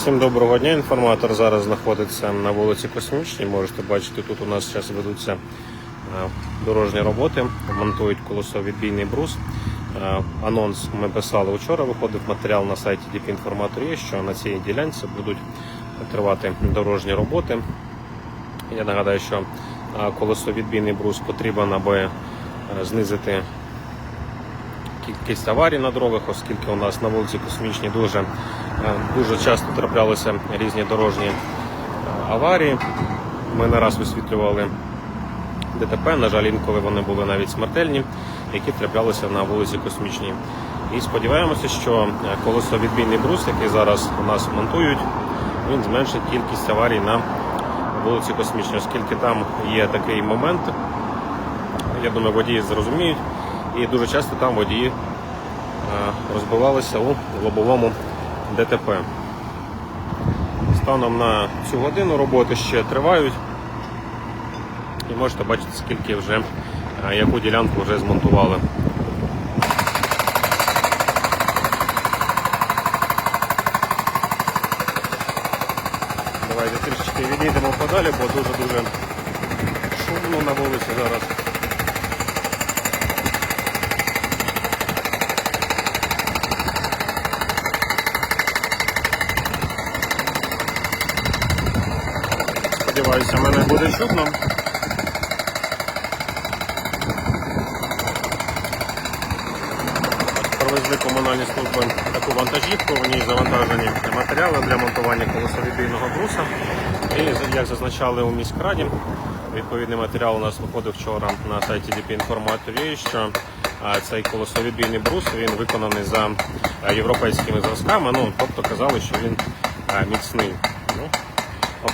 Всім доброго дня. Інформатор зараз знаходиться на вулиці Космічній. Можете бачити, тут у нас зараз ведуться е, дорожні роботи, монтують колесовідбійний брус. Е, Анонс ми писали вчора. Виходив матеріал на сайті DP Інформатор є, що на цій ділянці будуть тривати дорожні роботи. Я нагадаю, що е, колесовідбійний брус потрібен, аби знизити кількість аварій на дорогах, оскільки у нас на вулиці Космічній дуже, е, дуже часто траплялися різні дорожні е, аварії. Ми не раз висвітлювали ДТП, на жаль, інколи вони були навіть смертельні, які траплялися на вулиці Космічній. І сподіваємося, що е, колесовідбійний брус, який зараз у нас монтують, він зменшить кількість аварій на вулиці Космічній, оскільки там є такий момент, я думаю, водії зрозуміють. І дуже часто там водії е, розбивалися у лобовому ДТП. Станом на цю годину роботи ще тривають. І можете бачити, скільки вже, е, яку ділянку вже змонтували. Давайте трішечки відійдемо подалі, бо дуже-дуже шумно на вулиці зараз. Сподіваюся, мене буде чутно. Провезли комунальні служби таку вантажівку, в ній завантажені матеріали для монтування колесовідбійного бруса. І як зазначали у міськраді, відповідний матеріал у нас виходив вчора на сайті DP Informator, що цей колесовідбійний брус він виконаний за європейськими зразками. Ну, тобто казали, що він міцний.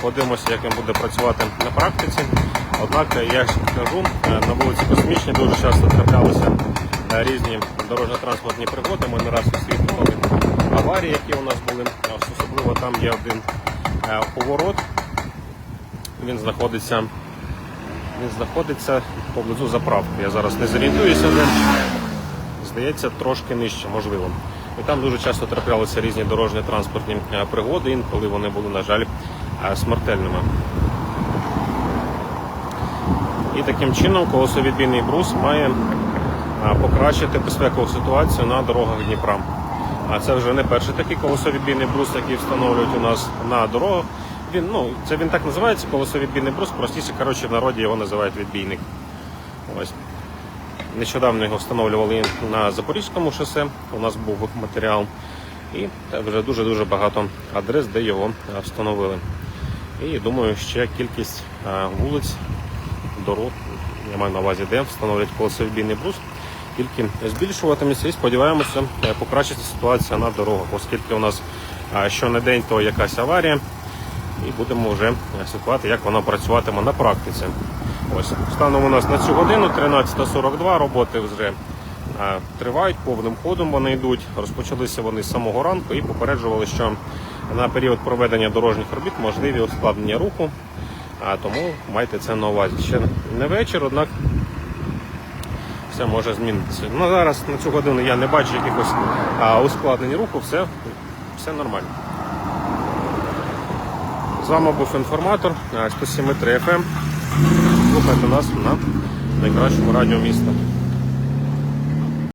Подивимося, як він буде працювати на практиці. Однак, я ж кажу, е, на вулиці Космічній дуже часто траплялися е, різні дорожньо-транспортні пригоди. Ми не раз освітлювали аварії, які у нас були. Особливо там є один е, поворот. Він знаходиться, він знаходиться поблизу заправки. Я зараз не зорієнтуюся, де. Здається, трошки нижче, можливо. І там дуже часто траплялися різні дорожні транспортні е, пригоди, інколи вони були, на жаль, е, смертельними. І таким чином колесовідбійний брус має е, покращити безпекову ситуацію на дорогах Дніпра. А це вже не перший такий колесовідбійний брус, який встановлюють у нас на дорогах. Він, ну, це він так називається, колесовідбійний брус, простіше, коротше, в народі його називають відбійник. Ось. Нещодавно його встановлювали на Запорізькому шосе. У нас був матеріал. І вже дуже-дуже багато адрес, де його встановили. І думаю, ще кількість вулиць, дорог, я маю на увазі, де встановлять колесовідбійний брус, тільки збільшуватиметься і сподіваємося е, покращиться ситуація на дорогах, оскільки у нас а, що не день, то якась аварія. І будемо вже слідкувати, як вона працюватиме на практиці. Ось станом у нас на цю годину 13.42, роботи вже тривають повним ходом. Вони йдуть. Розпочалися вони з самого ранку і попереджували, що на період проведення дорожніх робіт можливі ускладнення руху. А тому майте це на увазі. Ще не вечір, однак все може змінитися. Ну, зараз на цю годину я не бачу якихось а, ускладнень руху, все, все нормально. З вами був інформатор 107.3 FM. Слухайте нас на найкращому радіо міста.